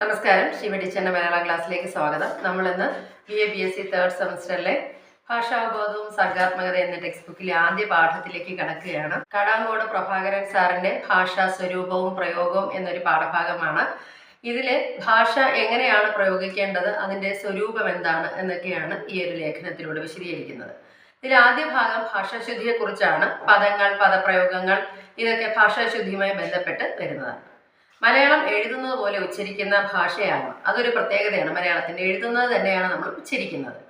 നമസ്കാരം. ശിവടിച്ചന്റെ മലയാളം ക്ലാസ്സിലേക്ക് സ്വാഗതം. നമ്മളിന്ന് B A B S C third സെമസ്റ്ററിലെ ഭാഷാബോധവും സർഗാത്മകത എന്ന ടെക്സ്റ്റ് ബുക്കിലെ ആദ്യ പാഠത്തിലേക്ക് കടക്കുകയാണ്. കടാങ്കോട് പ്രഭാകരൻ സാറിന്റെ ഭാഷാ സ്വരൂപവും പ്രയോഗവും എന്നൊരു പാഠഭാഗമാണ്. ഇതിലെ ഭാഷ എങ്ങനെയാണ് പ്രയോഗിക്കേണ്ടത് അതിന്റെ സ്വരൂപം എന്താണ് എന്നൊക്കെയാണ് ഈ ഒരു ലേഖനത്തിലൂടെ വിശദീകരിക്കുന്നത്. ഇതിൽ ആദ്യ ഭാഗം ഭാഷാശുദ്ധിയെക്കുറിച്ചാണ്. പദങ്ങൾ പദപ്രയോഗങ്ങൾ ഇതൊക്കെ ഭാഷാശുദ്ധിയുമായി ബന്ധപ്പെട്ട് വരുന്നതാണ്. മലയാളം എഴുതുന്നത് പോലെ ഉച്ചരിക്കുന്ന ഭാഷയാണ്. അതൊരു പ്രത്യേകതയാണ്. മലയാളത്തിന്റെ എഴുതുന്നത് തന്നെയാണ് നമ്മൾ ഉച്ചരിക്കുന്നത്.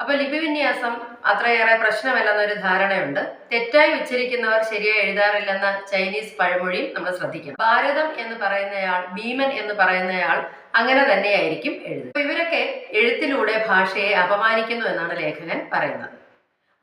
അപ്പൊ ലിപിവിന്യാസം അത്രയേറെ പ്രശ്നമല്ലെന്നൊരു ധാരണയുണ്ട്. തെറ്റായി ഉച്ചരിക്കുന്നവർ ശരിയായി എഴുതാറില്ലെന്ന ചൈനീസ് പഴമൊഴി നമ്മൾ ശ്രദ്ധിക്കണം. ഭാരതം എന്ന് പറയുന്നയാൾ ഭീമൻ എന്ന് പറയുന്നയാൾ അങ്ങനെ തന്നെയായിരിക്കും എഴുതുക. ഇവരൊക്കെ എഴുത്തിലൂടെ ഭാഷയെ അപമാനിക്കുന്നു എന്നാണ് ലേഖകൻ പറയുന്നത്.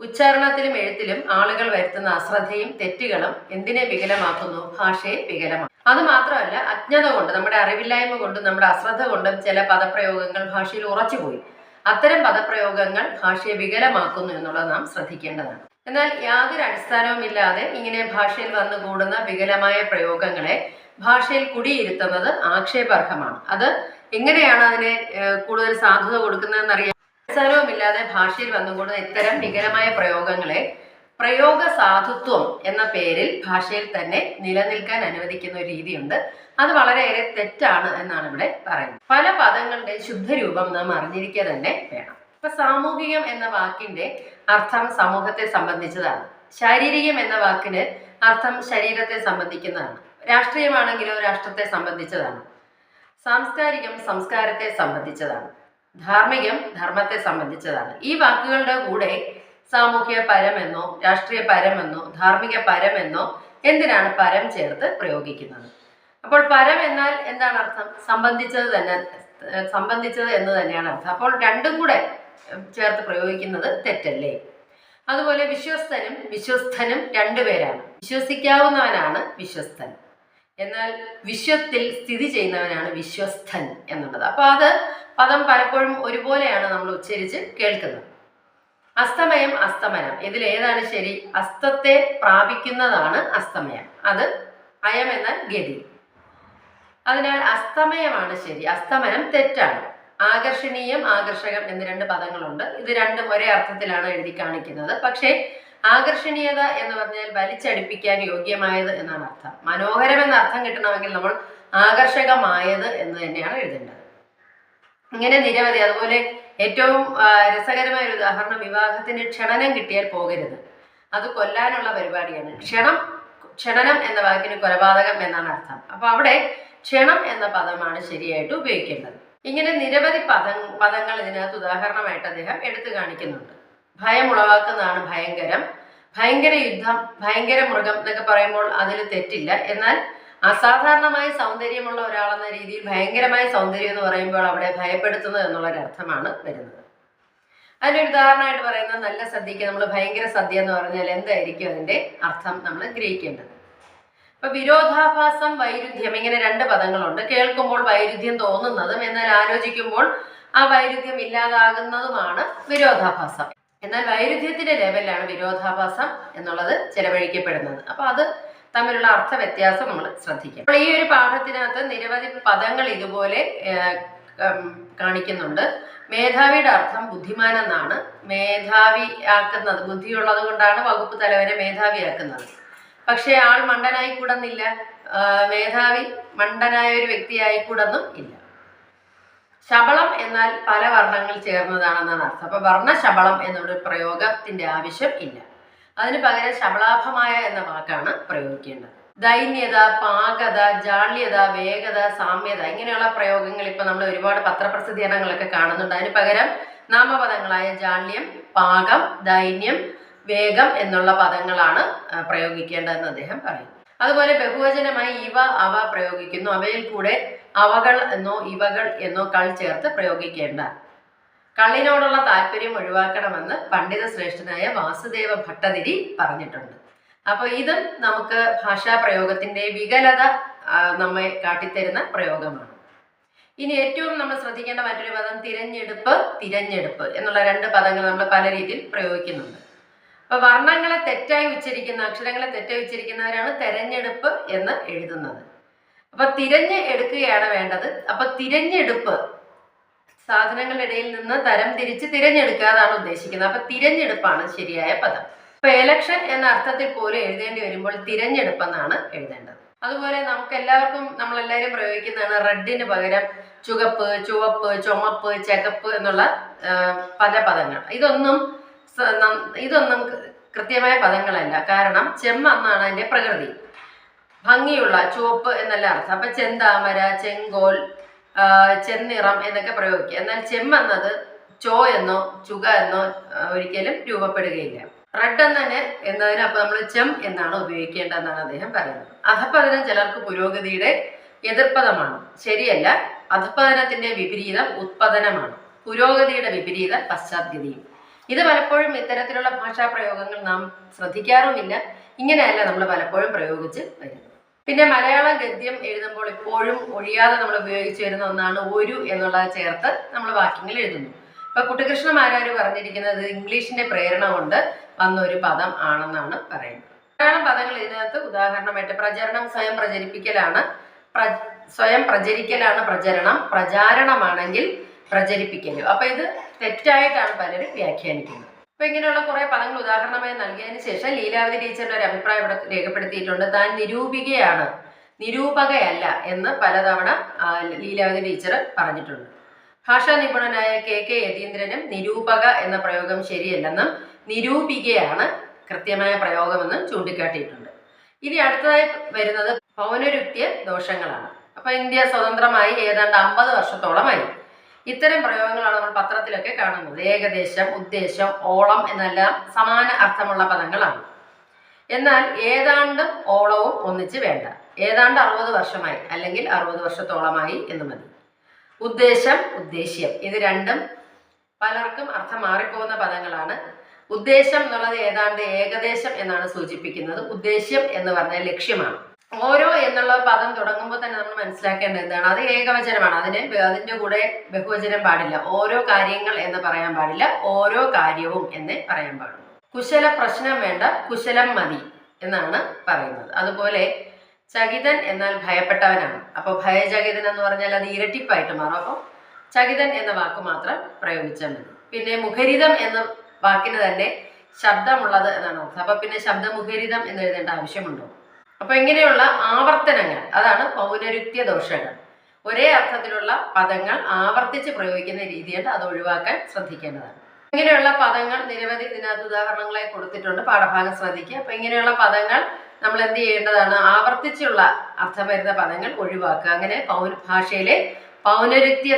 ഉച്ചാരണത്തിലും എഴുത്തിലും ആളുകൾ വരുത്തുന്ന അശ്രദ്ധയും തെറ്റുകളും എന്തിനെ വികലമാക്കുന്നു? ഭാഷയെ വികലമാക്കും അത് മാത്രമല്ല അജ്ഞത കൊണ്ട് നമ്മുടെ അറിവില്ലായ്മ കൊണ്ടും നമ്മുടെ അശ്രദ്ധ കൊണ്ടും ചില പദപ്രയോഗങ്ങൾ ഭാഷയിൽ ഉറച്ചുപോയി. അത്തരം പദപ്രയോഗങ്ങൾ ഭാഷയെ വികലമാക്കുന്നു എന്നുള്ളത് നാം ശ്രദ്ധിക്കേണ്ടതാണ്. എന്നാൽ യാതൊരു അടിസ്ഥാനവുമില്ലാതെ ഇങ്ങനെ ഭാഷയിൽ വന്നു കൂടുന്ന വികലമായ പ്രയോഗങ്ങളെ ഭാഷയിൽ കുടിയിരുത്തുന്നത് ആക്ഷേപാർഹമാണ് അത് എങ്ങനെയാണ് അതിനെ കൂടുതൽ സാധുത കൊടുക്കുന്നതെന്നറിയാം അടിസ്ഥാനവുമില്ലാതെ ഭാഷയിൽ വന്നുകൂടുന്ന ഇത്തരം വികലമായ പ്രയോഗങ്ങളെ പ്രയോഗ സാധുത്വം എന്ന പേരിൽ ഭാഷയിൽ തന്നെ നിലനിൽക്കാൻ അനുവദിക്കുന്ന ഒരു രീതിയുണ്ട്. അത് വളരെയേറെ തെറ്റാണ് എന്നാണ് ഇവിടെ പറയുന്നത്. പല പദങ്ങളുടെ ശുദ്ധരൂപം നാം അറിഞ്ഞിരിക്കുക തന്നെ വേണം. ഇപ്പൊ സാമൂഹികം എന്ന വാക്കിന്റെ അർത്ഥം സമൂഹത്തെ സംബന്ധിച്ചതാണ്. ശാരീരികം എന്ന വാക്കിന് അർത്ഥം ശരീരത്തെ സംബന്ധിക്കുന്നതാണ്. രാഷ്ട്രീയമാണെങ്കിലോ രാഷ്ട്രത്തെ സംബന്ധിച്ചതാണ്. സാംസ്കാരികം സംസ്കാരത്തെ സംബന്ധിച്ചതാണ്. ധാർമ്മികം ധർമ്മത്തെ സംബന്ധിച്ചതാണ്. ഈ വാക്കുകളുടെ കൂടെ സാമൂഹ്യ പരമെന്നോ രാഷ്ട്രീയ പരമെന്നോ ധാർമ്മിക പരമെന്നോ എന്തിനാണ് പരം ചേർത്ത് പ്രയോഗിക്കുന്നത്? അപ്പോൾ പരം എന്നാൽ എന്താണ് അർത്ഥം? സംബന്ധിച്ചത് തന്നെ സംബന്ധിച്ചത് എന്ന് തന്നെയാണ് അർത്ഥം. അപ്പോൾ രണ്ടും കൂടെ ചേർത്ത് പ്രയോഗിക്കുന്നത് തെറ്റല്ലേ? അതുപോലെ വിശ്വസ്തനും വിശ്വസ്തനും രണ്ടുപേരാണ്. വിശ്വസിക്കാവുന്നവനാണ് വിശ്വസ്തൻ. എന്നാൽ വിശ്വത്തിൽ സ്ഥിതി ചെയ്യുന്നവനാണ് വിശ്വസ്തൻ എന്നുള്ളത്. അപ്പോൾ അത് പദം പലപ്പോഴും ഒരുപോലെയാണ് നമ്മൾ ഉച്ചരിച്ച് കേൾക്കുന്നത്. അസ്തമയം അസ്തമനം. ഇതിൽ ഏതാണ് ശരി? അസ്തത്തെ പ്രാപിക്കുന്നതാണ് അസ്തമയം. അത് അയം എന്നാൽ ഗതി. അതിനാൽ അസ്തമയമാണ് ശരി. അസ്തമനം തെറ്റാണ്. ആകർഷണീയം ആകർഷകം എന്ന് രണ്ട് പദങ്ങളുണ്ട്. ഇത് രണ്ടും ഒരേ അർത്ഥത്തിലാണ് എഴുതി കാണിക്കുന്നത്. പക്ഷേ ആകർഷണീയത എന്ന് പറഞ്ഞാൽ വലിച്ചടിപ്പിക്കാൻ യോഗ്യമായത് എന്നാണ് അർത്ഥം. മനോഹരം എന്ന അർത്ഥം കിട്ടണമെങ്കിൽ നമ്മൾ ആകർഷകമായത് എന്ന് തന്നെയാണ് എഴുതേണ്ടത്. ഇങ്ങനെ നിരവധി അതുപോലെ ഏറ്റവും രസകരമായ ഒരു ഉദാഹരണം വിവാഹത്തിന് ക്ഷണനം കിട്ടിയാൽ പോകരുത്. അത് കൊല്ലാനുള്ള പരിപാടിയാണ്. ക്ഷണം ക്ഷണനം എന്ന വാക്കിന് കൊലപാതകം എന്നാണ് അർത്ഥം. അപ്പൊ അവിടെ ക്ഷണം എന്ന പദമാണ് ശരിയായിട്ട് ഉപയോഗിക്കേണ്ടത്. ഇങ്ങനെ നിരവധി പദ പദങ്ങൾ ഇതിനകത്ത് ഉദാഹരണമായിട്ട് അദ്ദേഹം എടുത്തു കാണിക്കുന്നുണ്ട്. ഭയം ഉളവാക്കുന്നതാണ് ഭയങ്കരം. ഭയങ്കര യുദ്ധം ഭയങ്കര മൃഗം എന്നൊക്കെ പറയുമ്പോൾ അതിൽ തെറ്റില്ല. എന്നാൽ അസാധാരണമായ സൗന്ദര്യമുള്ള ഒരാളെന്ന രീതിയിൽ ഭയങ്കരമായ സൗന്ദര്യം എന്ന് പറയുമ്പോൾ അവിടെ ഭയപ്പെടുത്തുന്നത് എന്നുള്ളൊരർത്ഥമാണ് വരുന്നത്. അതിനൊരു ഉദാഹരണമായിട്ട് പറയുന്നത് നല്ല സദ്യക്ക് നമ്മൾ ഭയങ്കര സദ്യ എന്ന് പറഞ്ഞാൽ എന്തായിരിക്കും അതിന്റെ അർത്ഥം നമ്മൾ ഗ്രഹിക്കേണ്ടത്? ഇപ്പൊ വിരോധാഭാസം വൈരുദ്ധ്യം ഇങ്ങനെ രണ്ട് പദങ്ങളുണ്ട്. കേൾക്കുമ്പോൾ വൈരുദ്ധ്യം തോന്നുന്നതും എന്നാൽ ആലോചിക്കുമ്പോൾ ആ വൈരുദ്ധ്യം ഇല്ലാതാകുന്നതുമാണ് വിരോധാഭാസം. എന്നാൽ വൈരുദ്ധ്യത്തിന്റെ ലെവലിലാണ് വിരോധാഭാസം എന്നുള്ളത് ചെലവഴിക്കപ്പെടുന്നത്. അപ്പൊ അത് തമ്മിലുള്ള അർത്ഥ വ്യത്യാസം നമ്മൾ ശ്രദ്ധിക്കാം അപ്പോൾ ഈ ഒരു പാഠത്തിനകത്ത് നിരവധി പദങ്ങൾ ഇതുപോലെ കാണിക്കുന്നുണ്ട്. മേധാവിയുടെ അർത്ഥം ബുദ്ധിമാൻ എന്നാണ് മേധാവി ആക്കുന്നത് ബുദ്ധിയുള്ളത് കൊണ്ടാണ് വകുപ്പ് തലവനെ മേധാവിയാക്കുന്നത്. പക്ഷേ ആൾ മണ്ടനായി കൂടുന്നില്ല മേധാവി മണ്ടനായ ഒരു വ്യക്തിയായി കൂടന്നും ഇല്ല. ശബളം എന്നാൽ പല വർണങ്ങൾ ചേർന്നതാണെന്നാണ് അർത്ഥം. അപ്പൊ വർണ ശബളം എന്നൊരു പ്രയോഗത്തിന്റെ ആവശ്യം ഇല്ല. അതിന് പകരം ശബളാഭമായ എന്ന വാക്കാണ് പ്രയോഗിക്കേണ്ടത്. ദൈന്യത പാകത ജാള്യത വേഗത സാമ്യത ഇങ്ങനെയുള്ള പ്രയോഗങ്ങൾ ഇപ്പൊ നമ്മൾ ഒരുപാട് പത്രപ്രസിദ്ധീകരണങ്ങളൊക്കെ കാണുന്നുണ്ട്. അതിന് പകരം നാമപദങ്ങളായ ജാള്യം പാകം ദൈന്യം വേഗം എന്നുള്ള പദങ്ങളാണ് പ്രയോഗിക്കേണ്ടതെന്ന് അദ്ദേഹം പറയുന്നു. അതുപോലെ ബഹുവചനമായി ഇവ അവ പ്രയോഗിക്കുന്നു. അവയിൽ കൂടെ അവകൾ എന്നോ ഇവകൾ എന്നോ കൾ ചേർത്ത് പ്രയോഗിക്കേണ്ട. കള്ളിനോടുള്ള താല്പര്യം ഒഴിവാക്കണമെന്ന് പണ്ഡിത ശ്രേഷ്ഠനായ വാസുദേവ ഭട്ടതിരി പറഞ്ഞിട്ടുണ്ട്. അപ്പോൾ ഇതും നമുക്ക് ഭാഷാ പ്രയോഗത്തിന്റെ വികലത നമ്മെ കാട്ടിത്തരുന്ന പ്രയോഗമാണ്. ഇനി ഏറ്റവും നമ്മൾ ശ്രദ്ധിക്കേണ്ട മറ്റൊരു പദം തിരഞ്ഞെടുപ്പ് തിരഞ്ഞെടുപ്പ് എന്നുള്ള രണ്ട് പദങ്ങൾ നമ്മൾ പല രീതിയിൽ പ്രയോഗിക്കുന്നുണ്ട്. അപ്പൊ വർണങ്ങളെ തെറ്റായി ഉച്ചരിക്കുന്ന അക്ഷരങ്ങളെ തെറ്റായി ഉച്ചരിക്കുന്നവരാണ് തെരഞ്ഞെടുപ്പ് എന്ന് എഴുതുന്നത്. അപ്പൊ തിരഞ്ഞ് എടുക്കുകയാണ് വേണ്ടത്. അപ്പൊ തിരഞ്ഞെടുപ്പ് സാധനങ്ങളുടെ ഇടയിൽ നിന്ന് തരം തിരിച്ച് തിരഞ്ഞെടുക്കുക അതാണ് ഉദ്ദേശിക്കുന്നത്. അപ്പൊ തിരഞ്ഞെടുപ്പാണ് ശരിയായ പദം. ഇപ്പൊ എലക്ഷൻ എന്ന അർത്ഥത്തിൽ പോലും എഴുതേണ്ടി വരുമ്പോൾ തിരഞ്ഞെടുപ്പെന്നാണ് എഴുതേണ്ടത്. അതുപോലെ നമുക്ക് എല്ലാവർക്കും നമ്മളെല്ലാവരും പ്രയോഗിക്കുന്നതാണ് റെഡിന് പകരം ചുവപ്പ് ചുവപ്പ് ചുമപ്പ് ചകപ്പ് എന്നുള്ള പല പദങ്ങൾ. ഇതൊന്നും ഇതൊന്നും കൃത്യമായ പദങ്ങളല്ല. കാരണം ചെമ്മ എന്നാണ് അതിന്റെ പ്രകൃതി. ഭംഗിയുള്ള ചുവപ്പ് എന്നല്ല അർത്ഥം. അപ്പൊ ചെന്താമര ചെങ്കോൽ ചെന്നിറം എന്നൊക്കെ പ്രയോഗിക്കുക. എന്നാൽ ചെമ്മെന്നത് ചോ എന്നോ ചുക എന്നോ ഒരിക്കലും രൂപപ്പെടുകയില്ല. റെഡ് എന്നതിന് എന്നതിന് അപ്പോൾ നമ്മൾ ചെം എന്നാണ് ഉപയോഗിക്കേണ്ടതെന്നാണ് അദ്ദേഹം പറയുന്നത്. അധപതനം ചിലർക്ക് പുരോഗതിയുടെ എതിർപ്പദമാണ്. ശരിയല്ല അധപതനത്തിന്റെ വിപരീതം ഉത്പതനമാണ്. പുരോഗതിയുടെ വിപരീതം പശ്ചാത്തഗതിയും ഇത് പലപ്പോഴും ഇത്തരത്തിലുള്ള ഭാഷാ പ്രയോഗങ്ങൾ നാം ശ്രദ്ധിക്കാറുമില്ല. ഇങ്ങനെയല്ല നമ്മൾ പലപ്പോഴും പ്രയോഗിച്ച് വരുന്നത്. പിന്നെ മലയാള ഗദ്യം എഴുതുമ്പോൾ ഇപ്പോഴും ഒഴിയാതെ നമ്മൾ ഉപയോഗിച്ച് വരുന്ന ഒന്നാണ് ഒരു എന്നുള്ളത് ചേർത്ത് നമ്മൾ വാക്യങ്ങൾ എഴുതുന്നു. ഇപ്പൊ കുട്ടികൃഷ്ണ കുട്ടികൃഷ്ണമാരാര് പറഞ്ഞിരിക്കുന്നത് ഇംഗ്ലീഷിന്റെ പ്രേരണ കൊണ്ട് വന്ന ഒരു പദം ആണെന്നാണ് പറയുന്നത്. ധാരാളം പദങ്ങൾ ഇതിനകത്ത് ഉദാഹരണമായിട്ട് പ്രചരണം സ്വയം പ്രചരിപ്പിക്കലാണ്. സ്വയം പ്രചരിക്കലാണ് പ്രചരണം. പ്രചാരണമാണെങ്കിൽ പ്രചരിപ്പിക്കലും. അപ്പൊ ഇത് തെറ്റായിട്ടാണ് പലരും വ്യാഖ്യാനിക്കുന്നത്. അപ്പൊ ഇങ്ങനെയുള്ള കുറെ പദങ്ങൾ ഉദാഹരണമായി നൽകിയതിന് ശേഷം ലീലാവതി ടീച്ചറിന്റെ ഒരു അഭിപ്രായം ഇവിടെ രേഖപ്പെടുത്തിയിട്ടുണ്ട്. താൻ നിരൂപികയാണ്. നിരൂപകയല്ല എന്ന് പലതവണ ലീലാവതി ടീച്ചർ പറഞ്ഞിട്ടുണ്ട്. ഭാഷാ നിപുണനായ കെ കെ യതീന്ദ്രനും നിരൂപക എന്ന പ്രയോഗം ശരിയല്ലെന്നും നിരൂപികയാണ് കൃത്യമായ പ്രയോഗമെന്നും ചൂണ്ടിക്കാട്ടിയിട്ടുണ്ട്. ഇനി അടുത്തതായി വരുന്നത് പൗനരുക്തിയ ദോഷങ്ങളാണ്. അപ്പൊ ഇന്ത്യ സ്വതന്ത്രമായി ഏതാണ്ട് അമ്പത് വർഷത്തോളമായി ഇത്തരം പ്രയോഗങ്ങളാണ് നമ്മൾ പത്രത്തിലൊക്കെ കാണുന്നത്. ഏകദേശം ഉദ്ദേശം ഓളം എന്നെല്ലാം സമാന അർത്ഥമുള്ള പദങ്ങളാണ്. എന്നാൽ ഏതാണ്ടും ഓളവും ഒന്നിച്ച് വേണ്ട. ഏതാണ്ട് അറുപത് വർഷമായി അല്ലെങ്കിൽ അറുപത് വർഷത്തോളമായി എന്ന് മതി. ഉദ്ദേശം ഉദ്ദേശ്യം. ഇത് രണ്ടും പലർക്കും അർത്ഥം മാറിപ്പോകുന്ന പദങ്ങളാണ്. ഉദ്ദേശം എന്നുള്ളത് ഏതാണ്ട് ഏകദേശം എന്നാണ് സൂചിപ്പിക്കുന്നത്. ഉദ്ദേശ്യം എന്ന് പറഞ്ഞാൽ ലക്ഷ്യമാണ്. ഓരോ എന്നുള്ള പദം തുടങ്ങുമ്പോൾ തന്നെ നമ്മൾ മനസ്സിലാക്കേണ്ടത് എന്താണ്? അത് ഏകവചനമാണ്. അതിന് അതിന്റെ കൂടെ ബഹുവചനം പാടില്ല. ഓരോ കാര്യങ്ങൾ എന്ന് പറയാൻ പാടില്ല. ഓരോ കാര്യവും എന്ന് പറയാൻ പാടുള്ളൂ. കുശല പ്രശ്നം വേണ്ട കുശലം മതി എന്നാണ് പറയുന്നത്. അതുപോലെ ചകിതൻ എന്നാൽ ഭയപ്പെട്ടവനാണ്. അപ്പോൾ ഭയചകിതൻ എന്ന് പറഞ്ഞാൽ അത് ഇരട്ടിപ്പായിട്ട് മാറും. അപ്പോൾ ചകിതൻ എന്ന വാക്ക് മാത്രം പ്രയോഗിച്ചാൽ മതി. പിന്നെ മുഖരിതം എന്ന വാക്കിന് തന്നെ ശബ്ദമുള്ളത് എന്നാണ് അർത്ഥം. അപ്പൊ പിന്നെ ശബ്ദമുഖരിതം എന്ന് എഴുതേണ്ട ആവശ്യമുണ്ടോ? അപ്പൊ ഇങ്ങനെയുള്ള ആവർത്തനങ്ങൾ അതാണ് പൗനരുക്തിയ ദോഷങ്ങൾ. ഒരേ അർത്ഥത്തിലുള്ള പദങ്ങൾ ആവർത്തിച്ച് പ്രയോഗിക്കുന്ന രീതിയുണ്ട് അത് ഒഴിവാക്കാൻ ശ്രദ്ധിക്കേണ്ടതാണ്. ഇങ്ങനെയുള്ള പദങ്ങൾ നിരവധി ഇതിനകത്ത് ഉദാഹരണങ്ങളായി കൊടുത്തിട്ടുണ്ട് പാഠഭാഗം ശ്രദ്ധിക്കുക. അപ്പൊ ഇങ്ങനെയുള്ള പദങ്ങൾ നമ്മൾ എന്ത് ചെയ്യേണ്ടതാണ്? ആവർത്തിച്ചുള്ള അർത്ഥം വരുന്ന പദങ്ങൾ ഒഴിവാക്കുക. അങ്ങനെ പൗ ഭാഷയിലെ പൗനരുക്തിയ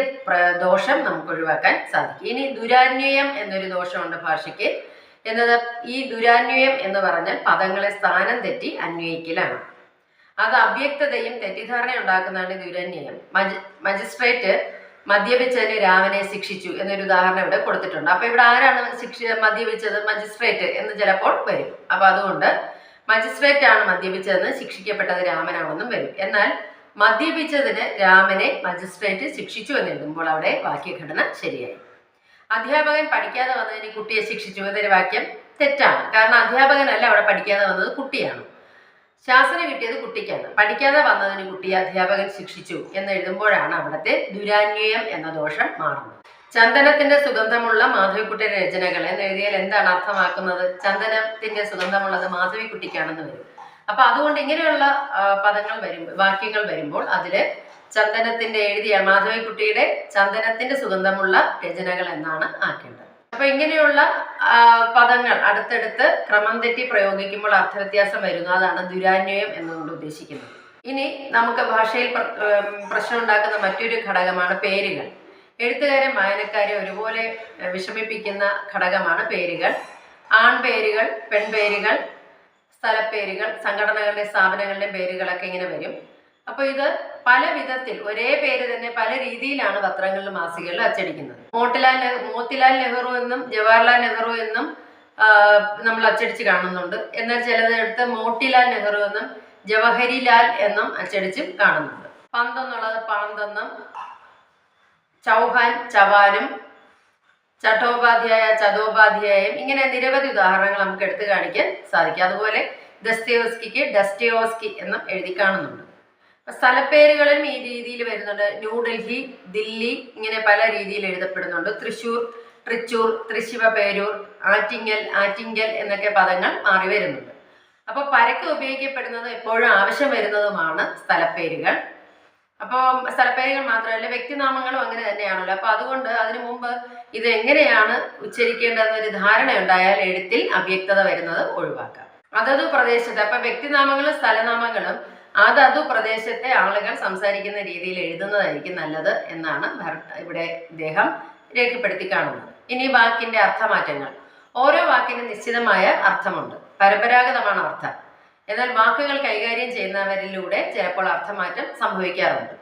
ദോഷം നമുക്ക് ഒഴിവാക്കാൻ സാധിക്കും. ഇനി ദുരാന്വയം എന്നൊരു ദോഷമുണ്ട് ഭാഷയ്ക്ക്. എന്നത് ഈ ദുരാന്വയം എന്ന് പറഞ്ഞാൽ പദങ്ങളെ സ്ഥാനം തെറ്റി അന്വയിക്കലാണ്. അത് അവ്യക്തതയും തെറ്റിദ്ധാരണ ഉണ്ടാക്കുന്നതാണ് ദുരന്വയം. മജി മജിസ്ട്രേറ്റ് മദ്യപിച്ചതിന് രാമനെ ശിക്ഷിച്ചു എന്നൊരു ഉദാഹരണം ഇവിടെ കൊടുത്തിട്ടുണ്ട്. അപ്പൊ ഇവിടെ ആരാണ് ശിക്ഷ മദ്യപിച്ചത്? മജിസ്ട്രേറ്റ് എന്ന് ചിലപ്പോൾ വരും. അപ്പൊ അതുകൊണ്ട് മജിസ്ട്രേറ്റ് ആണ് മദ്യപിച്ചതെന്ന് ശിക്ഷിക്കപ്പെട്ടത് രാമനാണെന്നും വരും. എന്നാൽ മദ്യപിച്ചതിന് രാമനെ മജിസ്ട്രേറ്റ് ശിക്ഷിച്ചു എന്ന് എഴുതുമ്പോൾ അവിടെ വാക്യഘടന ശരിയായി. അധ്യാപകൻ പഠിക്കാതെ വന്നതിന് കുട്ടിയെ ശിക്ഷിച്ചു. എന്നൊരു വാക്യം. തെറ്റാണ്. കാരണം അധ്യാപകനല്ല അവിടെ പഠിക്കാതെ വന്നത് കുട്ടിയാണ്. ശാസന കിട്ടിയത് കുട്ടിക്കാണ്. പഠിക്കാതെ വന്നതിന് കുട്ടിയെ അധ്യാപകൻ ശിക്ഷിച്ചു എന്ന് എഴുതുമ്പോഴാണ് അവിടുത്തെ ദുരാന്വയം എന്ന ദോഷം മാറുന്നത്. ചന്ദനത്തിന്റെ സുഗന്ധമുള്ള മാധവിക്കുട്ടിയുടെ രചനകൾ എന്ന് എഴുതിയാൽ എന്താണ് അർത്ഥമാക്കുന്നത്? ചന്ദനത്തിന്റെ സുഗന്ധമുള്ളത് മാധവിക്കുട്ടിക്കാണെന്ന് വരും. അപ്പൊ അതുകൊണ്ട് ഇങ്ങനെയുള്ള പദങ്ങൾ വരുമ്പോൾ വാക്യങ്ങൾ വരുമ്പോൾ അതിൽ ചന്ദനത്തിന്റെ എഴുതിയ മാധവിക്കുട്ടിയുടെ ചന്ദനത്തിന്റെ സുഗന്ധമുള്ള രചനകൾ എന്നാണ് ആക്കേണ്ടത്. അപ്പൊ ഇങ്ങനെയുള്ള പദങ്ങൾ അടുത്തടുത്ത് ക്രമം തെറ്റി പ്രയോഗിക്കുമ്പോൾ അർത്ഥവ്യത്യാസം വരുന്നു. അതാണ് ദുരാന്വയം എന്നുകൊണ്ട് ഉദ്ദേശിക്കുന്നത്. ഇനി നമുക്ക് ഭാഷയിൽ പ്രശ്നം ഉണ്ടാക്കുന്ന മറ്റൊരു ഘടകമാണ് പേരുകൾ. എഴുത്തുകാരെ വായനക്കാരെ ഒരുപോലെ വിഷമിപ്പിക്കുന്ന ഘടകമാണ് പേരുകൾ. ആൺപേരുകൾ പെൺപേരുകൾ സ്ഥലപ്പേരുകൾ സംഘടനകളുടെ സ്ഥാപനങ്ങളുടെ പേരുകളൊക്കെ ഇങ്ങനെ വരും. അപ്പോൾ ഇത് പല വിധത്തിൽ ഒരേ പേര് തന്നെ പല രീതിയിലാണ് പത്രങ്ങളിലും മാസികകളിലും അച്ചടിക്കുന്നത്. മോട്ടിലാൽ മോത്തിലാൽ നെഹ്റു എന്നും ജവഹർലാൽ നെഹ്റു എന്നും നമ്മൾ അച്ചടിച്ച് കാണുന്നുണ്ട്. എന്നാൽ ചിലതെടുത്ത് മോട്ടിലാൽ നെഹ്റു എന്നും ജവഹരിലാൽ എന്നും അച്ചടിച്ചും കാണുന്നുണ്ട്. പന്തെന്നുള്ളത് പാന്തെന്നും ചൗഹാൻ ചവാനും ചട്ടോപാധ്യായ ചതോപാധ്യായം ഇങ്ങനെ നിരവധി ഉദാഹരണങ്ങൾ നമുക്ക് എടുത്തു കാണിക്കാൻ സാധിക്കും. അതുപോലെ ദസ്തയോസ്കിക്ക് ഡസ്റ്റയോസ്കി എന്നും എഴുതി കാണുന്നുണ്ട്. സ്ഥലപ്പേരുകളും ഈ രീതിയിൽ വരുന്നുണ്ട്. ന്യൂഡൽഹി ദില്ലി ഇങ്ങനെ പല രീതിയിൽ എഴുതപ്പെടുന്നുണ്ട്. തൃശൂർ തൃച്ചൂർ തൃശിവപേരൂർ ആറ്റിങ്ങൽ ആറ്റിങ്കൽ എന്നൊക്കെ പദങ്ങൾ മാറി വരുന്നുണ്ട്. അപ്പൊ പരക്ക് ഉപയോഗിക്കപ്പെടുന്നത് എപ്പോഴും ആവശ്യം വരുന്നതുമാണ് സ്ഥലപ്പേരുകൾ. അപ്പോൾ സ്ഥലപ്പേരുകൾ മാത്രമല്ല വ്യക്തിനാമങ്ങളും അങ്ങനെ തന്നെയാണല്ലോ. അപ്പൊ അതുകൊണ്ട് അതിനു മുമ്പ് ഇത് എങ്ങനെയാണ് ഉച്ചരിക്കേണ്ടതെന്നൊരു ധാരണ ഉണ്ടായാൽ എഴുത്തിൽ അവ്യക്തത വരുന്നത് ഒഴിവാക്കാം. അതത് പ്രദേശത്ത് അപ്പൊ വ്യക്തിനാമങ്ങളും സ്ഥലനാമങ്ങളും അതതു പ്രദേശത്തെ ആളുകൾ സംസാരിക്കുന്ന രീതിയിൽ എഴുതുന്നതായിരിക്കും നല്ലത് എന്നാണ് ഇവിടെ ഇദ്ദേഹം രേഖപ്പെടുത്തി കാണുന്നത്. ഇനി വാക്കിന്റെ അർത്ഥമാറ്റങ്ങൾ. ഓരോ വാക്കിനും നിശ്ചിതമായ അർത്ഥമുണ്ട്. പരമ്പരാഗതമാണ് അർത്ഥം. എന്നാൽ വാക്കുകൾ കൈകാര്യം ചെയ്യുന്നവരിലൂടെ ചിലപ്പോൾ അർത്ഥമാറ്റം സംഭവിക്കാറുണ്ട്.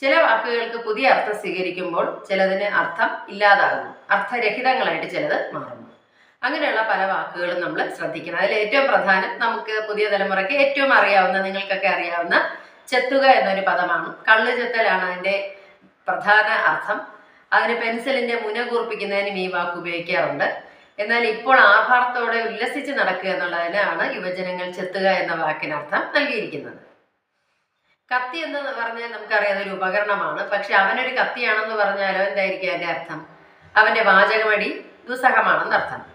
ചില വാക്കുകൾക്ക് പുതിയ അർത്ഥം സ്വീകരിക്കുമ്പോൾ ചിലതിന് അർത്ഥം ഇല്ലാതാകുന്നു. അർത്ഥരഹിതങ്ങളായിട്ട് ചിലത് മാറുന്നു അങ്ങനെയുള്ള പല വാക്കുകളും നമ്മൾ ശ്രദ്ധിക്കണം. അതിൽ ഏറ്റവും പ്രധാനം നമുക്ക് പുതിയ തലമുറയ്ക്ക് ഏറ്റവും അറിയാവുന്ന നിങ്ങൾക്കൊക്കെ അറിയാവുന്ന ചെത്തുക എന്നൊരു പദമാണ്. കള്ളു ചെത്തലാണ് അതിന്റെ പ്രധാന അർത്ഥം. അതിന് പെൻസിലിന്റെ മുന കൂർപ്പിക്കുന്നതിനും ഈ വാക്ക് ഉപയോഗിക്കാറുണ്ട്. എന്നാൽ ഇപ്പോൾ ആഭാർത്തോടെ ഉല്ലസിച്ച് നടക്കുക എന്നുള്ളതിനാണ് യുവജനങ്ങൾ ചെത്തുക എന്ന വാക്കിനർത്ഥം നൽകിയിരിക്കുന്നത്. കത്തി എന്ന് പറഞ്ഞാൽ നമുക്കറിയാം അതൊരു ഉപകരണമാണ്. പക്ഷെ അവനൊരു കത്തിയാണെന്ന് പറഞ്ഞാലോ? എന്തായിരിക്കും അതിന്റെ അർത്ഥം? അവന്റെ വാചകമടി ദുസ്സഹമാണെന്ന് അർത്ഥം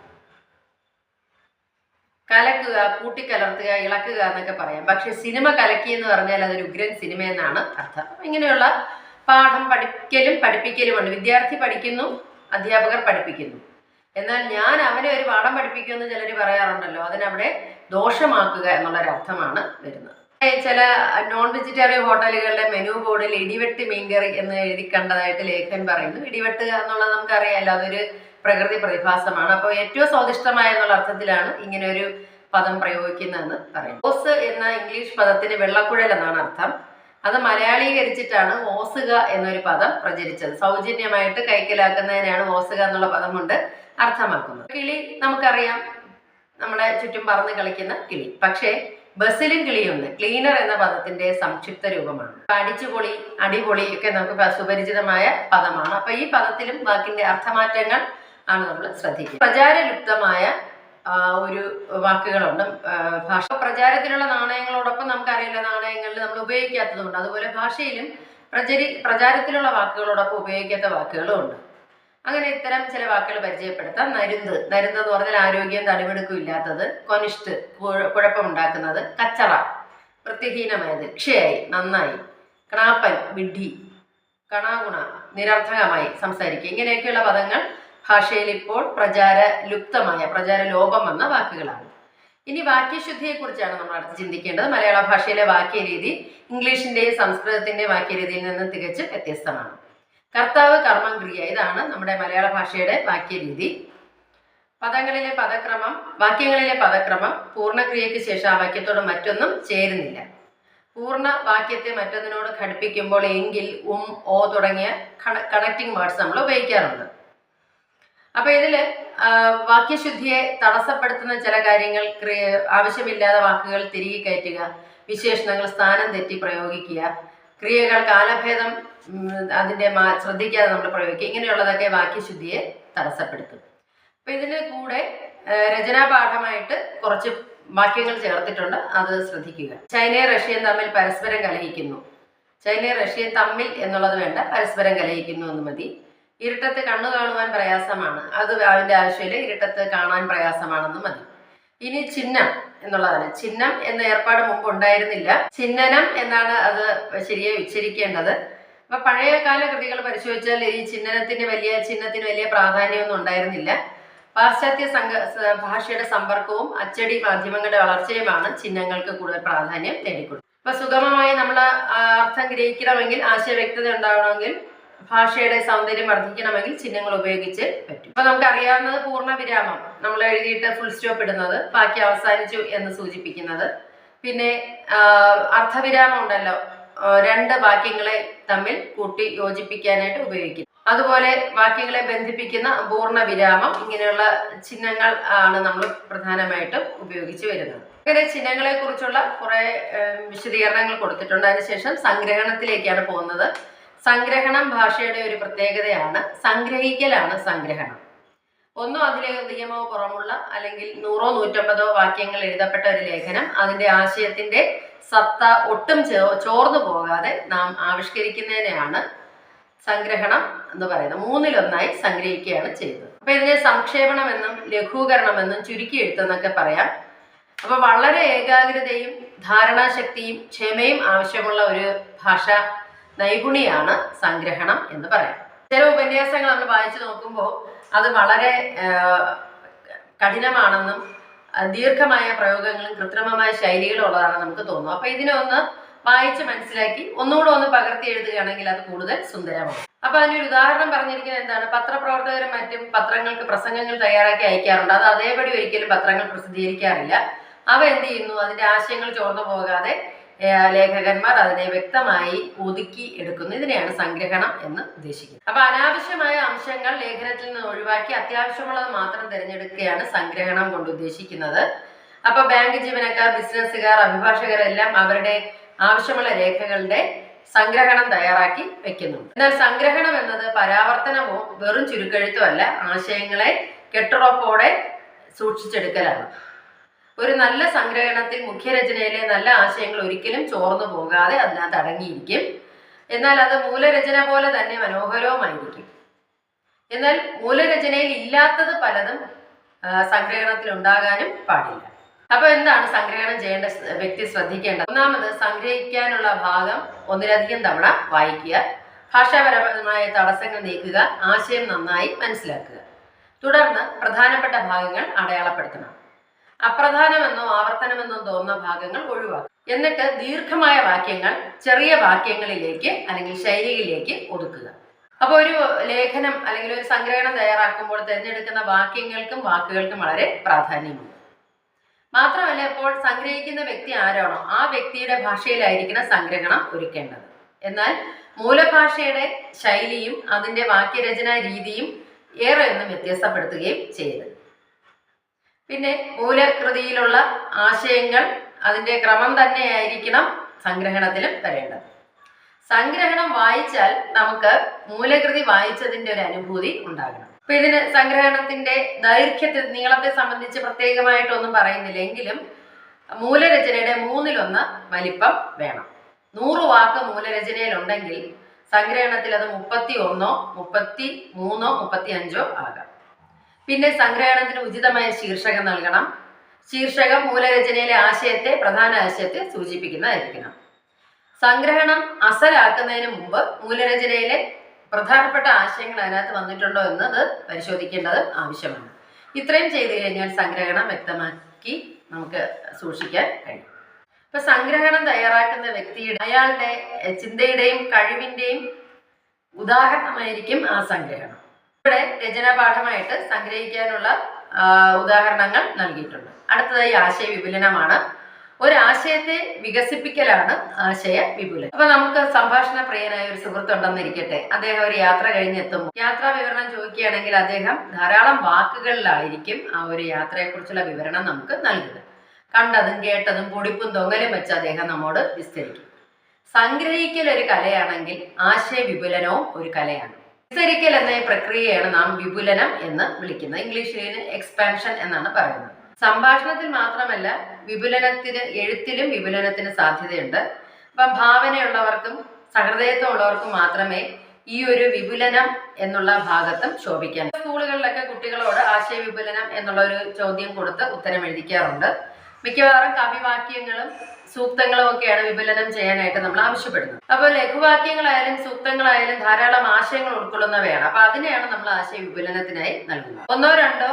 കലക്കുക കൂട്ടിക്കലർത്തുക ഇളക്കുക എന്നൊക്കെ പറയാം. പക്ഷെ സിനിമ കലക്കി എന്ന് പറഞ്ഞാൽ അതൊരു ഉഗ്രൻ സിനിമ എന്നാണ് അർത്ഥം ഇങ്ങനെയുള്ള പാഠം പഠിക്കലും പഠിപ്പിക്കലുമുണ്ട്. വിദ്യാർത്ഥി പഠിക്കുന്നു അധ്യാപകർ പഠിപ്പിക്കുന്നു. എന്നാൽ ഞാൻ അവനെ ഒരു പാഠം പഠിപ്പിക്കുമെന്ന് ചിലർ പറയാറുണ്ടല്ലോ. അതിനവിടെ ദോഷമാക്കുക എന്നുള്ളൊരു അർത്ഥമാണ് വരുന്നത് ചില നോൺ വെജിറ്റേറിയൻ ഹോട്ടലുകളുടെ മെനു ബോർഡിൽ ഇടിവെട്ട് മീൻകറി എന്ന് എഴുതി കണ്ടതായിട്ട് ലേഖൻ പറയുന്നു. ഇടിവെട്ടുക എന്നുള്ളത് നമുക്കറിയാമല്ലോ. അതൊരു പ്രകൃതി പ്രതിഭാസമാണ്. അപ്പോൾ ഏറ്റവും സ്വാദിഷ്ടമായ എന്നുള്ള അർത്ഥത്തിലാണ് ഇങ്ങനെ ഒരു പദം പ്രയോഗിക്കുന്നതെന്ന് പറയും ഓസ് എന്ന ഇംഗ്ലീഷ് പദത്തിന് വെള്ളക്കുഴൽ എന്നാണ് അർത്ഥം. അത് മലയാളീകരിച്ചിട്ടാണ് ഓസുക എന്നൊരു പദം പ്രചരിച്ചത്. സൗജന്യമായിട്ട് കൈക്കലാക്കുന്നതിനാണ് ഓസുക എന്നുള്ള പദം കൊണ്ട് അർത്ഥമാക്കുന്നത്. കിളി നമുക്കറിയാം. നമ്മളെ ചുറ്റും പറന്ന് കളിക്കുന്ന കിളി. പക്ഷേ ബസ്സിലും കിളിയുണ്ട്. ക്ലീനർ എന്ന പദത്തിന്റെ സംക്ഷിപ്ത രൂപമാണ്. അടിച്ചുപൊളി അടിപൊളി ഒക്കെ നമുക്ക് സുപരിചിതമായ പദമാണ്. അപ്പൊ ഈ പദത്തിലും വാക്കിന്റെ അർത്ഥമാറ്റങ്ങൾ ആണ് നമ്മൾ ശ്രദ്ധിക്കുക. പ്രചാരലുപ്തമായ ഒരു വാക്കുകളുണ്ട്. ഭാഷ. പ്രചാരത്തിലുള്ള നാണയങ്ങളോടൊപ്പം നമുക്കറിയില്ല നാണയങ്ങളിൽ നമ്മൾ ഉപയോഗിക്കാത്തതുകൊണ്ട് അതുപോലെ ഭാഷയിലും പ്രചരി പ്രചാരത്തിലുള്ള വാക്കുകളോടൊപ്പം ഉപയോഗിക്കാത്ത വാക്കുകളും ഉണ്ട് അങ്ങനെ ഇത്തരം ചില വാക്കുകൾ പരിചയപ്പെടുത്താം. നരുന്ത്. നരുന്ത് എന്ന് പറഞ്ഞാൽ ആരോഗ്യം തടിവെടുക്കും ഇല്ലാത്തത് കൊനിഷ്ട് കുഴ- കുഴപ്പമുണ്ടാക്കുന്നത് കച്ചറ വൃത്തിഹീനമായത് ക്ഷയായി നന്നായി കണാപ്പൻ വിഡ്ഢി കണാഗുണ നിരർത്ഥകമായി സംസാരിക്കുക. ഇങ്ങനെയൊക്കെയുള്ള പദങ്ങൾ ഭാഷയിൽ ഇപ്പോൾ പ്രചാര ലുപ്തമായ പ്രചാര ലോപം വന്ന വാക്കുകളാണ്. ഇനി വാക്യശുദ്ധിയെക്കുറിച്ചാണ് നമ്മൾ അടുത്ത് ചിന്തിക്കേണ്ടത്. മലയാള ഭാഷയിലെ വാക്യരീതി ഇംഗ്ലീഷിന്റെയും സംസ്കൃതത്തിന്റെയും വാക്യരീതിയിൽ നിന്ന് തികച്ചും വ്യത്യസ്തമാണ്. കർത്താവ് കർമ്മം ക്രിയ ഇതാണ് നമ്മുടെ മലയാള ഭാഷയുടെ വാക്യരീതി. പദങ്ങളിലെ പദക്രമം വാക്യങ്ങളിലെ പദക്രമം പൂർണക്രിയയ്ക്ക് ശേഷം ആ വാക്യത്തോട് മറ്റൊന്നും ചേരുന്നില്ല. പൂർണ വാക്യത്തെ മറ്റൊന്നിനോട് ഘടിപ്പിക്കുമ്പോൾ എങ്കിൽ ഉം ഓ തുടങ്ങിയ കണക്റ്റിംഗ് വേർഡ്സ് നമ്മൾ ഉപയോഗിക്കാറുണ്ട്. അപ്പൊ ഇതിൽ വാക്യശുദ്ധിയെ തടസ്സപ്പെടുത്തുന്ന ചില കാര്യങ്ങൾ ആവശ്യമില്ലാതെ വാക്കുകൾ തിരികെ കയറ്റുക വിശേഷണങ്ങൾ സ്ഥാനം തെറ്റി പ്രയോഗിക്കുക ക്രിയകൾ കാലഭേദം അതിന്റെ ശ്രദ്ധിക്കാതെ നമ്മൾ പ്രയോഗിക്കുക ഇങ്ങനെയുള്ളതൊക്കെ വാക്യശുദ്ധിയെ തടസ്സപ്പെടുത്തും. അപ്പൊ ഇതിന് കൂടെ രചനാപാഠമായിട്ട് കുറച്ച് വാക്യങ്ങൾ ചേർത്തിട്ടുണ്ട് അത് ശ്രദ്ധിക്കുക. ചൈനയും റഷ്യയും തമ്മിൽ പരസ്പരം കലഹിക്കുന്നു. ചൈനയും റഷ്യയും തമ്മിൽ എന്നുള്ളത് വേണ്ട പരസ്പരം കലഹിക്കുന്നു എന്ന് മതി. ഇരുട്ടത്ത് കണ്ണു കാണുവാൻ പ്രയാസമാണ്. അത് അതിന്റെ ആവശ്യമില്ല ഇരുട്ടത്ത് കാണാൻ പ്രയാസമാണെന്ന് മതി. ഇനി ചിഹ്നം എന്നുള്ളതാണ്. ചിഹ്നം എന്ന ഏർപ്പാട് മുമ്പ് ഉണ്ടായിരുന്നില്ല. ചിഹ്നനം എന്നാണ് അത് ശരിയായി ഉച്ചരിക്കേണ്ടത്. അപ്പൊ പഴയ കാല കൃതികൾ പരിശോധിച്ചാൽ ഈ ചിഹ്നനത്തിന് വലിയ ചിഹ്നത്തിന് വലിയ പ്രാധാന്യമൊന്നും ഉണ്ടായിരുന്നില്ല. പാശ്ചാത്യ സംഘ ഭാഷയുടെ സമ്പർക്കവും അച്ചടി മാധ്യമങ്ങളുടെ വളർച്ചയുമാണ് ചിഹ്നങ്ങൾക്ക് കൂടുതൽ പ്രാധാന്യം നേടിക്കൊടുക്കുന്നത് അപ്പൊ സുഗമമായി നമ്മൾ അർത്ഥം ഗ്രഹിക്കണമെങ്കിൽ ആശയ വ്യക്തത ഉണ്ടാവണമെങ്കിൽ ഭാഷയുടെ സൗന്ദര്യം വർദ്ധിക്കണമെങ്കിൽ ചിഹ്നങ്ങൾ ഉപയോഗിച്ച് പറ്റും. അപ്പൊ നമുക്ക് അറിയാവുന്നത് പൂർണ വിരാമം. നമ്മൾ എഴുതിയിട്ട് ഫുൾ സ്റ്റോപ്പ് ഇടുന്നത് ബാക്കി അവസാനിച്ചു എന്ന് സൂചിപ്പിക്കുന്നത്. പിന്നെ അർത്ഥവിരാമം ഉണ്ടല്ലോ. രണ്ട് വാക്യങ്ങളെ തമ്മിൽ കൂട്ടി യോജിപ്പിക്കാനായിട്ട് ഉപയോഗിക്കും അതുപോലെ വാക്യങ്ങളെ ബന്ധിപ്പിക്കുന്ന പൂർണ വിരാമം ഇങ്ങനെയുള്ള ചിഹ്നങ്ങൾ ആണ് നമ്മൾ പ്രധാനമായിട്ടും ഉപയോഗിച്ച് വരുന്നത്. അങ്ങനെ ചിഹ്നങ്ങളെ കുറിച്ചുള്ള കുറെ വിശദീകരണങ്ങൾ കൊടുത്തിട്ടുണ്ട്. അതിനുശേഷം സംഗ്രഹണത്തിലേക്കാണ് പോകുന്നത്. സംഗ്രഹണം ഭാഷയുടെ ഒരു പ്രത്യേകതയാണ്. സംഗ്രഹിക്കലാണ് സംഗ്രഹണം. ഒന്നോ അതിലധികമോ പുറമുള്ള അല്ലെങ്കിൽ നൂറോ നൂറ്റമ്പതോ വാക്യങ്ങൾ എഴുതപ്പെട്ട ഒരു ലേഖനം അതിന്റെ ആശയത്തിന്റെ സത്ത ഒട്ടും ചോർന്നു പോകാതെ നാം ആവിഷ്കരിക്കുന്നതിനെയാണ് സംഗ്രഹണം എന്ന് പറയുന്നത്. മൂന്നിലൊന്നായി സംഗ്രഹിക്കുകയാണ് ചെയ്തത് അപ്പൊ ഇതിനെ സംക്ഷേപണമെന്നും ലഘൂകരണമെന്നും ചുരുക്കി എഴുത്തെന്നൊക്കെ പറയാം. അപ്പൊ വളരെ ഏകാഗ്രതയും ധാരണാശക്തിയും ക്ഷമയും ആവശ്യമുള്ള ഒരു ഭാഷ നൈപുണിയാണ് സംഗ്രഹണം എന്ന് പറയാം. ചില ഉപന്യാസങ്ങൾ നമ്മൾ വായിച്ചു നോക്കുമ്പോൾ അത് വളരെ കഠിനമാണെന്നും ദീർഘമായ പ്രയോഗങ്ങളും കൃത്രിമമായ ശൈലികളും ഉള്ളതാണെന്ന് നമുക്ക് തോന്നും അപ്പൊ ഇതിനെ ഒന്ന് വായിച്ച് മനസ്സിലാക്കി ഒന്നുകൂടെ ഒന്ന് പകർത്തി എഴുതുകയാണെങ്കിൽ അത് കൂടുതൽ സുന്ദരമാണ് അപ്പൊ അതിനൊരു ഉദാഹരണം പറഞ്ഞിരിക്കുന്നത് എന്താണ്? പത്രപ്രവർത്തകരും മറ്റും പത്രങ്ങൾക്ക് പ്രസംഗങ്ങൾ തയ്യാറാക്കി അയക്കാറുണ്ട്. അത് അതേപടി ഒരിക്കലും പത്രങ്ങൾ പ്രസിദ്ധീകരിക്കാറില്ല. അവ എന്ത് ചെയ്യുന്നു? അതിന്റെ ആശയങ്ങൾ ചോർന്നു പോകാതെ ലേഖകന്മാർ അതിനെ വ്യക്തമായി ഒതുക്കി എടുക്കുന്നു. ഇതിനെയാണ് സംഗ്രഹണം എന്ന് ഉദ്ദേശിക്കുന്നത്. അപ്പൊ അനാവശ്യമായ അംശങ്ങൾ ലേഖനത്തിൽ നിന്ന് ഒഴിവാക്കി അത്യാവശ്യമുള്ളത് മാത്രം തിരഞ്ഞെടുക്കുകയാണ് സംഗ്രഹണം കൊണ്ട് ഉദ്ദേശിക്കുന്നത്. അപ്പൊ ബാങ്ക് ജീവനക്കാർ ബിസിനസ്സുകാർ അഭിഭാഷകർ എല്ലാം അവരുടെ ആവശ്യമുള്ള രേഖകളുടെ സംഗ്രഹണം തയ്യാറാക്കി വെക്കുന്നുണ്ട്. എന്നാൽ സംഗ്രഹണം എന്നത് പരാവർത്തനമോ വെറും ചുരുക്കെഴുത്തോ അല്ല ആശയങ്ങളെ കെട്ടുറപ്പോടെ സൂക്ഷിച്ചെടുക്കലാണ്. ഒരു നല്ല സംഗ്രഹണത്തിൽ മുഖ്യരചനയിലെ നല്ല ആശയങ്ങൾ ഒരിക്കലും ചോർന്നു പോകാതെ അതിനകത്ത് അടങ്ങിയിരിക്കും. എന്നാൽ അത് മൂലരചന പോലെ തന്നെ മനോഹരവുമായിരിക്കും. എന്നാൽ മൂലരചനയിൽ ഇല്ലാത്തത് പലതും സംഗ്രഹണത്തിൽ ഉണ്ടാകാനും പാടില്ല. അപ്പൊ എന്താണ് സംഗ്രഹണം ചെയ്യേണ്ട വ്യക്തി ശ്രദ്ധിക്കേണ്ടത്? ഒന്നാമത് സംഗ്രഹിക്കാനുള്ള ഭാഗം ഒന്നിലധികം തവണ വായിക്കുക. ഭാഷാപരമായ തടസ്സങ്ങൾ നീക്കുക. ആശയം നന്നായി മനസ്സിലാക്കുക. തുടർന്ന് പ്രധാനപ്പെട്ട ഭാഗങ്ങൾ അടയാളപ്പെടുത്തണം. അപ്രധാനമെന്നോ ആവർത്തനമെന്നോ തോന്നുന്ന ഭാഗങ്ങൾ ഒഴിവാക്കുക. എന്നിട്ട് ദീർഘമായ വാക്യങ്ങൾ ചെറിയ വാക്യങ്ങളിലേക്ക് അല്ലെങ്കിൽ ശൈലിയിലേക്ക് ഒതുക്കുക. അപ്പോൾ ഒരു ലേഖനം അല്ലെങ്കിൽ ഒരു സംഗ്രഹണം തയ്യാറാക്കുമ്പോൾ തിരഞ്ഞെടുക്കുന്ന വാക്യങ്ങൾക്കും വാക്കുകൾക്കും വളരെ പ്രാധാന്യമുണ്ട്. മാത്രമല്ല ഇപ്പോൾ സംഗ്രഹിക്കുന്ന വ്യക്തി ആരാണോ ആ വ്യക്തിയുടെ ഭാഷയിലായിരിക്കണം സംഗ്രഹണം ഒരുക്കേണ്ടത്. എന്നാൽ മൂലഭാഷയുടെ ശൈലിയും അതിന്റെ വാക്യരചനാ രീതിയും ഏറെ ഒന്നും വ്യത്യാസപ്പെടുത്തുകയും ചെയ്യരുത്. പിന്നെ മൂലകൃതിയിലുള്ള ആശയങ്ങൾ അതിന്റെ ക്രമം തന്നെയായിരിക്കണം സംഗ്രഹണത്തിലും വരേണ്ടത്. സംഗ്രഹണം വായിച്ചാൽ നമുക്ക് മൂലകൃതി വായിച്ചതിന്റെ ഒരു അനുഭൂതി ഉണ്ടാകണം. അപ്പൊ ഇതിന് സംഗ്രഹണത്തിന്റെ ദൈർഘ്യത്തെ നീളത്തെ സംബന്ധിച്ച് പ്രത്യേകമായിട്ടൊന്നും പറയുന്നില്ല എങ്കിലും മൂലരചനയുടെ മൂന്നിലൊന്ന് വലിപ്പം വേണം. നൂറ് വാക്ക് മൂലരചനയിലുണ്ടെങ്കിൽ സംഗ്രഹണത്തിൽ അത് മുപ്പത്തി ഒന്നോ മുപ്പത്തി മൂന്നോ മുപ്പത്തി അഞ്ചോ ആകാം. പിന്നെ സംഗ്രഹണത്തിന് ഉചിതമായ ശീർഷകം നൽകണം. ശീർഷകം മൂലരചനയിലെ ആശയത്തെ പ്രധാന ആശയത്തെ സൂചിപ്പിക്കുന്നതായിരിക്കണം. സംഗ്രഹണം അസലാക്കുന്നതിന് മുമ്പ് മൂലരചനയിലെ പ്രധാനപ്പെട്ട ആശയങ്ങൾ അതിനകത്ത് വന്നിട്ടുണ്ടോ എന്നത് പരിശോധിക്കേണ്ടത് ആവശ്യമാണ്. ഇത്രയും ചെയ്തു കഴിഞ്ഞാൽ സംഗ്രഹണം വ്യക്തമാക്കി നമുക്ക് സൂക്ഷിക്കാൻ കഴിയും. ഇപ്പൊ സംഗ്രഹണം തയ്യാറാക്കുന്ന വ്യക്തിയുടെ അയാളുടെ ചിന്തയുടെയും കഴിവിന്റെയും ഉദാഹരണമായിരിക്കും ആ സംഗ്രഹണം. ഇവിടെ രചനാപാഠമായിട്ട് സംഗ്രഹിക്കാനുള്ള ഉദാഹരണങ്ങൾ നൽകിയിട്ടുണ്ട്. അടുത്തതായി ആശയ വിപുലനമാണ്. ഒരു ആശയത്തെ വികസിപ്പിക്കലാണ് ആശയ വിപുലൻ അപ്പൊ നമുക്ക് സംഭാഷണ പ്രിയനായ ഒരു സുഹൃത്തുണ്ടെന്നിരിക്കട്ടെ അദ്ദേഹം ഒരു യാത്ര കഴിഞ്ഞെത്തും യാത്രാ വിവരണം ചോദിക്കുകയാണെങ്കിൽ അദ്ദേഹം ധാരാളം വാക്കുകളിലായിരിക്കും ആ ഒരു യാത്രയെക്കുറിച്ചുള്ള വിവരണം നമുക്ക് നൽകുന്നത്. കണ്ടതും കേട്ടതും പൊടിപ്പും തൊങ്ങലും വെച്ച് അദ്ദേഹം നമ്മോട് വിസ്തരിക്കും. സംഗ്രഹിക്കൽ ഒരു കലയാണെങ്കിൽ ആശയ വിപുലനവും ഒരു കലയാണ്. വിസ്തരിക്കൽ എന്ന പ്രക്രിയയാണ് നാം വിപുലനം എന്ന് വിളിക്കുന്നത്. ഇംഗ്ലീഷിൽ എക്സ്പാൻഷൻ എന്നാണ് പറയുന്നത്. സംഭാഷണത്തിൽ മാത്രമല്ല വിപുലനത്തിന് എഴുത്തിലും വിപുലനത്തിന് സാധ്യതയുണ്ട്. അപ്പം ഭാവനയുള്ളവർക്കും സഹൃദയത്വം ഉള്ളവർക്കും മാത്രമേ ഈ ഒരു വിപുലനം എന്നുള്ള ഭാഗത്തും ശോഭിക്കാൻ. സ്കൂളുകളിലൊക്കെ കുട്ടികളോട് ആശയ വിപുലനം എന്നുള്ള ഒരു ചോദ്യം കൊടുത്ത് ഉത്തരം എഴുതിക്കാറുണ്ട്. മിക്കവാറും കവിവാക്യങ്ങളും സൂക്തങ്ങളും ഒക്കെയാണ് വിപുലനം ചെയ്യാനായിട്ട് നമ്മൾ ആവശ്യപ്പെടുന്നത്. അപ്പോൾ ലഘുവാക്യങ്ങളായാലും സൂക്തങ്ങളായാലും ധാരാളം ആശയങ്ങൾ ഉൾക്കൊള്ളുന്നവയാണ്. അപ്പൊ അതിനെയാണ് നമ്മൾ ആശയ വിപുലനത്തിനായി നൽകുന്നത്. ഒന്നോ രണ്ടോ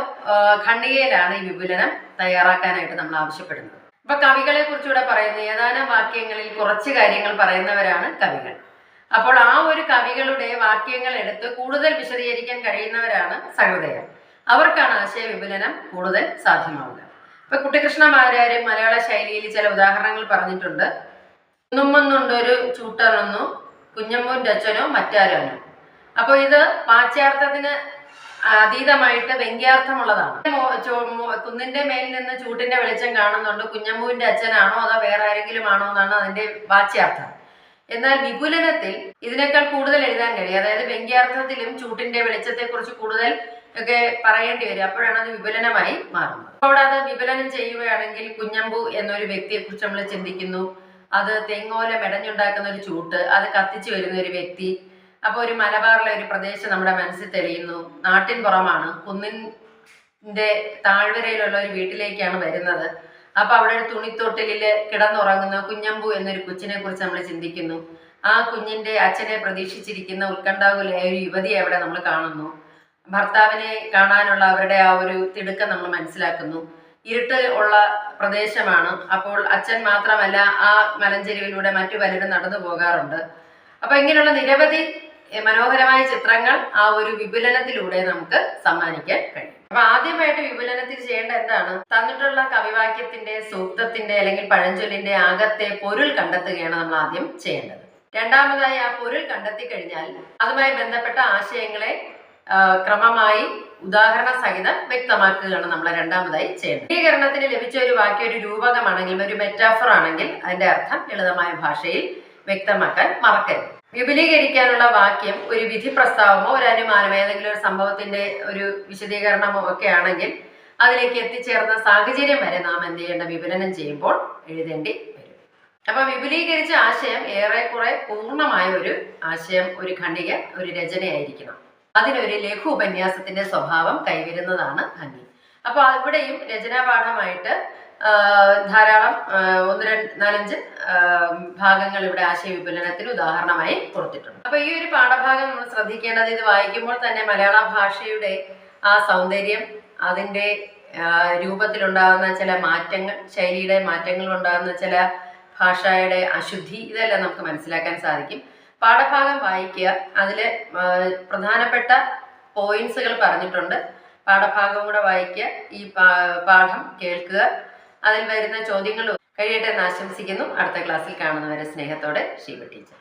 ഖണ്ഡികയിലാണ് ഈ വിപുലനം തയ്യാറാക്കാനായിട്ട് നമ്മൾ ആവശ്യപ്പെടുന്നത്. അപ്പൊ കവികളെ കുറിച്ചുകൂടെ പറയുന്നത് ഏതാനും വാക്യങ്ങളിൽ കുറച്ച് കാര്യങ്ങൾ പറയുന്നവരാണ് കവികൾ. അപ്പോൾ ആ ഒരു കവികളുടെ വാക്യങ്ങൾ എടുത്ത് കൂടുതൽ വിശദീകരിക്കാൻ കഴിയുന്നവരാണ് സഹൃദയർ. അവർക്കാണ് ആശയ വിപുലനം കൂടുതൽ സാധ്യമാവുക. ഇപ്പൊ കുട്ടികൃഷ്ണ മാരാരും മലയാള ശൈലിയിൽ ചില ഉദാഹരണങ്ങൾ പറഞ്ഞിട്ടുണ്ട്. ഒന്നുമൊന്നുണ്ടൊരു ചൂട്ടറൊന്നും കുഞ്ഞമ്മൂന്റെ അച്ഛനോ മറ്റാരോനോ. അപ്പോൾ ഇത് വാച്യാർത്ഥത്തിന് അതീതമായിട്ട് വ്യംഗ്യാർത്ഥമുള്ളതാണ് കുന്നിന്റെ മേലിൽ നിന്ന് ചൂട്ടിന്റെ വെളിച്ചം കാണുന്നുണ്ട്. കുഞ്ഞമ്മൂവിന്റെ അച്ഛനാണോ അതോ വേറെ ആരെങ്കിലും ആണോ എന്നാണ് അതിന്റെ വാച്യാർത്ഥം. എന്നാൽ വിപുലനത്തിൽ ഇതിനേക്കാൾ കൂടുതൽ എഴുതാൻ കഴിയും. അതായത് വ്യംഗ്യാർത്ഥത്തിലും ചൂട്ടിന്റെ വെളിച്ചത്തെക്കുറിച്ച് കൂടുതൽ ഒക്കെ പറയേണ്ടി വരും. അപ്പോഴാണ് അത് വിപുലനമായി മാറുന്നത്. അവിടെ അത് വിപുലനം ചെയ്യുകയാണെങ്കിൽ കുഞ്ഞമ്പു എന്നൊരു വ്യക്തിയെ കുറിച്ച് നമ്മൾ ചിന്തിക്കുന്നു. അത് തെങ്ങോല മെടഞ്ഞുണ്ടാക്കുന്ന ഒരു ചൂട്ട് അത് കത്തിച്ചു വരുന്ന ഒരു വ്യക്തി. അപ്പോൾ ഒരു മലബാറിലെ ഒരു പ്രദേശം നമ്മുടെ മനസ്സിൽ തെളിയുന്നു. നാട്ടിൻ പുറമാണ്. കുന്നിന്റെ താഴ്വരയിലുള്ള ഒരു വീട്ടിലേക്കാണ് വരുന്നത്. അപ്പൊ അവിടെ ഒരു തുണിത്തൊട്ടിലിൽ കിടന്നുറങ്ങുന്ന കുഞ്ഞമ്പു എന്നൊരു കൊച്ചിനെ കുറിച്ച് നമ്മൾ ചിന്തിക്കുന്നു. ആ കുഞ്ഞിന്റെ അച്ഛനെ പ്രതീക്ഷിച്ചിരിക്കുന്ന ഉത്കണ്ഠാകുലയായ ഒരു യുവതിയെ അവിടെ നമ്മൾ കാണുന്നു. ഭർത്താവിനെ കാണാനുള്ള അവരുടെ ആ ഒരു തിടുക്കം നമ്മൾ മനസ്സിലാക്കുന്നു. ഇരുട്ട് ഉള്ള പ്രദേശമാണ്. അപ്പോൾ അച്ഛൻ മാത്രമല്ല ആ മലഞ്ചെരിവിലൂടെ മറ്റു പലരും നടന്നു പോകാറുണ്ട്. അപ്പൊ ഇങ്ങനെയുള്ള നിരവധി മനോഹരമായ ചിത്രങ്ങൾ ആ ഒരു വിപുലനത്തിലൂടെ നമുക്ക് സമ്മാനിക്കാൻ കഴിയും. അപ്പൊ ആദ്യമായിട്ട് വിപുലനത്തിൽ ചെയ്യേണ്ട എന്താണ്? തന്നിട്ടുള്ള കവിവാക്യത്തിന്റെ സൂക്തത്തിന്റെ അല്ലെങ്കിൽ പഴഞ്ചൊല്ലിന്റെ അകത്തെ പൊരുൾ കണ്ടെത്തുകയാണ് നമ്മൾ ആദ്യം ചെയ്യേണ്ടത്. രണ്ടാമതായി ആ പൊരുൾ കണ്ടെത്തി കഴിഞ്ഞാൽ അതുമായി ബന്ധപ്പെട്ട ആശയങ്ങളെ ക്രമമായി ഉദാഹരണ സഹിതം വ്യക്തമാക്കുകയാണ് നമ്മൾ രണ്ടാമതായി ചെയ്യുന്നത് വിപുലീകരണത്തിന് ലഭിച്ച ഒരു വാക്യ ഒരു രൂപകമാണെങ്കിൽ ഒരു മെറ്റാഫർ ആണെങ്കിൽ അതിന്റെ അർത്ഥം ലളിതമായ ഭാഷയിൽ വ്യക്തമാക്കാൻ മറക്കരുത്. വിപുലീകരിക്കാനുള്ള വാക്യം ഒരു വിധി പ്രസ്താവമോ ഒരു അനുമാനമോ ഏതെങ്കിലും ഒരു സംഭവത്തിന്റെ ഒരു വിശദീകരണമോ ഒക്കെ ആണെങ്കിൽ അതിലേക്ക് എത്തിച്ചേർന്ന സാഹചര്യം വരെ നാം എന്ത് ചെയ്യേണ്ട? വിപുലനം ചെയ്യുമ്പോൾ എഴുതേണ്ടി വരും. അപ്പൊ വിപുലീകരിച്ച ആശയം ഏറെക്കുറെ പൂർണമായ ഒരു ആശയം ഒരു ഖണ്ഡിക ഒരു രചനയായിരിക്കണം. അതിനൊരു ലഘു ഉപന്യാസത്തിന്റെ സ്വഭാവം കൈവരുന്നതാണ് ഭംഗി. അപ്പൊ ഇവിടെയും രചനാപാഠമായിട്ട് ധാരാളം ഒന്ന് രണ്ട് നാലഞ്ച് ഭാഗങ്ങൾ ഇവിടെ ആശയ വിപുലനത്തിന് ഉദാഹരണമായി കൊടുത്തിട്ടുണ്ട്. അപ്പൊ ഈ ഒരു പാഠഭാഗം നമ്മൾ ശ്രദ്ധിക്കേണ്ടത് ഇത് വായിക്കുമ്പോൾ തന്നെ മലയാള ഭാഷയുടെ ആ സൗന്ദര്യം അതിന്റെ രൂപത്തിലുണ്ടാകുന്ന ചില മാറ്റങ്ങൾ ശൈലിയുടെ മാറ്റങ്ങൾ ഉണ്ടാകുന്ന ചില ഭാഷയുടെ അശുദ്ധി ഇതെല്ലാം നമുക്ക് മനസ്സിലാക്കാൻ സാധിക്കും. പാഠഭാഗം വായിക്കുക. അതിൽ പ്രധാനപ്പെട്ട പോയിന്റ്സുകൾ പറഞ്ഞിട്ടുണ്ട്. പാഠഭാഗം കൂടെ വായിക്കുക. ഈ പാഠം കേൾക്കുക. അതിൽ വരുന്ന ചോദ്യങ്ങൾ കഴിയട്ടെ എന്ന് ആശംസിക്കുന്നു. അടുത്ത ക്ലാസ്സിൽ കാണുന്നവരെ സ്നേഹത്തോടെ ശിവ ടീച്ചർ.